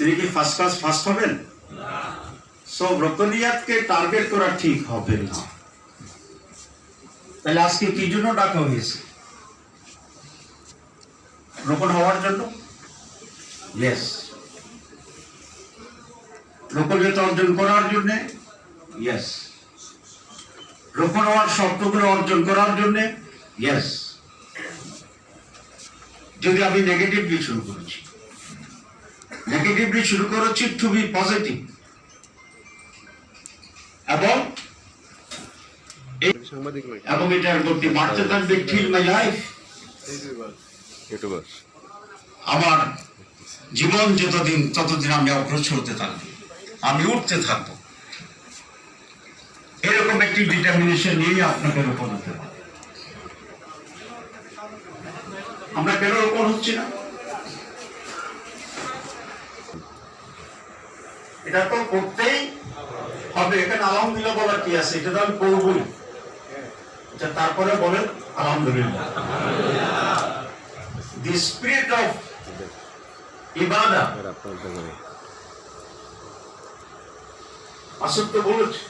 তিনি কি first class first হবেন? সো রকনিয়াতকে টার্গেট করা ঠিক হবে না। তাহলে আজকে কি জন্য ডাকা হয়েছে? রোপণ হওয়ার জন্য? ইয়েস রোপণিয়ত অর্জন করার জন্য? ইয়েস রোপণ হওয়ার শর্তগুলো অর্জন করার জন্যে? ইয়েস যদি আমি নেগেটিভলি শুরু করেছি। নেগেটিভলি শুরু করেছি টু বি পজিটিভ এবং এবং এটার গতি বাড়তে থাকবে ঠিক মাই লাইফ আমার জীবন যতদিন ততদিন আমি অগ্রসর হতে থাকব। আমি উঠতে থাকব। এরকম একটি ডিটারমিনেশন নিয়ে আপনাকে রোপণ হতে পারে আমরা কেন রোপণ হচ্ছি না? এটা তো করতেই হবে। এখানে আলহামদুলিল্লাহ বলার কি আছে? এটা তো আমি করবই। তারপরে বলেন, আলহামদুলিল্লাহ। দি বলেছে।